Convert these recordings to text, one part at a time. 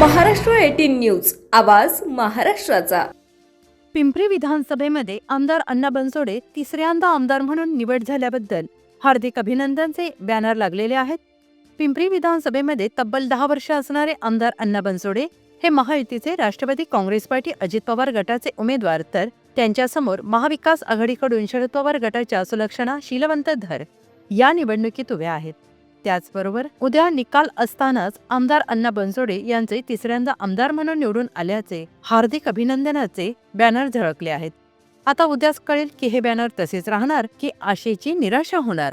Maharashtra eighteen news आवाज महाराष्ट्राचा. पिंपरी विधानसभेमध्ये आमदार अण्णा बनसोडे तिसऱ्यांदा आमदार म्हणून निवड झाल्याबद्दल हार्दिक अभिनंदनचे बॅनर लागलेले आहेत. पिंपरी विधानसभेमध्ये तब्बल दहा वर्ष असणारे आमदार अण्णा बनसोडे हे महायुतीचे राष्ट्रवादी काँग्रेस पार्टी अजित पवार गटाचे उमेदवार तर त्यांच्यासमोर महाविकास आघाडीकडून शरद पवार गटाच्या सुलक्षणा शीलवंत धर या निवडणुकीत उभ्या आहेत. त्याचबरोबर उद्या निकाल असतानाच आमदार अण्णा बनसोडे यांचे तिसऱ्यांदा आमदार म्हणून निवडून आल्याचे हार्दिक अभिनंदनाचे बॅनर झळकले आहेत. आता उद्याच कळेल की हे बॅनर तसेच राहणार की आशेची निराशा होणार.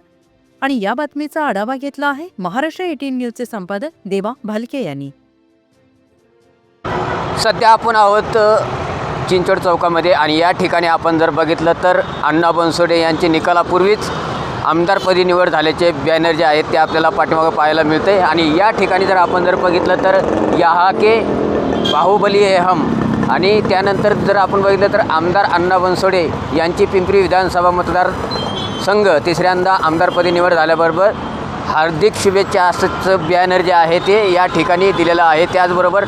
आणि या बातमीचा आढावा घेतला आहे महाराष्ट्र एटीन न्यूजचे संपादक देवा भालके यांनी. सध्या आपण आहोत चिंचवड चौकामध्ये आणि या ठिकाणी आपण जर बघितलं तर अण्णा बनसोडे यांची निकालापूर्वीच आमदारपदी निवड झाल्याचे बॅनर जे आहेत ते आपल्याला पाठीमागं पाहायला मिळते आणि या ठिकाणी जर आपण जर बघितलं तर यहा के बाहुबली है हम. आणि त्यानंतर जर आपण बघितलं तर आमदार अण्णा बनसोडे यांची पिंपरी विधानसभा मतदार संघ तिसऱ्यांदा आमदारपदी निवड झाल्याबरोबर हार्दिक शुभेच्छा असंच बॅनर जे आहे ते या ठिकाणी दिलेलं आहे. त्याचबरोबर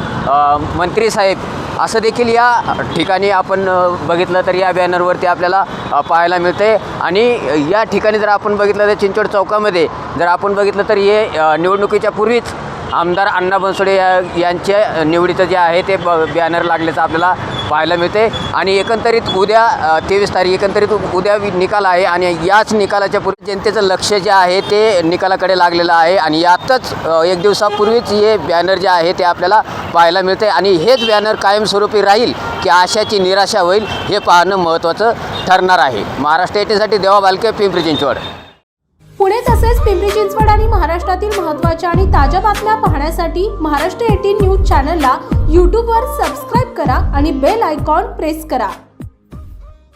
मंत्री साहेब असं देखील या ठिकाणी आपण बघितलं तर या बॅनरवरती आपल्याला पाहायला मिळते आणि या ठिकाणी जर आपण बघितलं तर चिंचवड चौकामध्ये जर आपण बघितलं तर हे निवडणुकीच्या पूर्वीच आमदार अण्णा बनसोडे या यांच्या निवडीचं जे आहे ते ब बॅनर लागल्याचं आपल्याला पाहायला मिळते आणि एकंदरीत उद्या तेवीस तारीख एकंदरीत उद्या निकाल आहे आणि याच निकालाच्या पूर्वी जनतेचं लक्ष जे आहे ते निकालाकडे लागलेलं आहे. आणि यातच एक दिवसापूर्वीच हे बॅनर जे आहे ते आपल्याला पाहायला मिळते आणि हेच बॅनर कायमस्वरूपी राहील की आशाची निराशा होईल हे पाहणं महत्त्वाचं ठरणार आहे. महाराष्ट्र एटीसाठी देवा बालके पिंपरी चिंचवड. पुणे तसेच पिंपरी चिंचवड आणि महाराष्ट्रातील महत्त्वाच्या आणि ताज्या बातम्या पाहण्यासाठी महाराष्ट्र एटीन न्यूज चॅनलला यूट्यूबवर सबस्क्राईब करा आणि बेल आयकॉन प्रेस करा.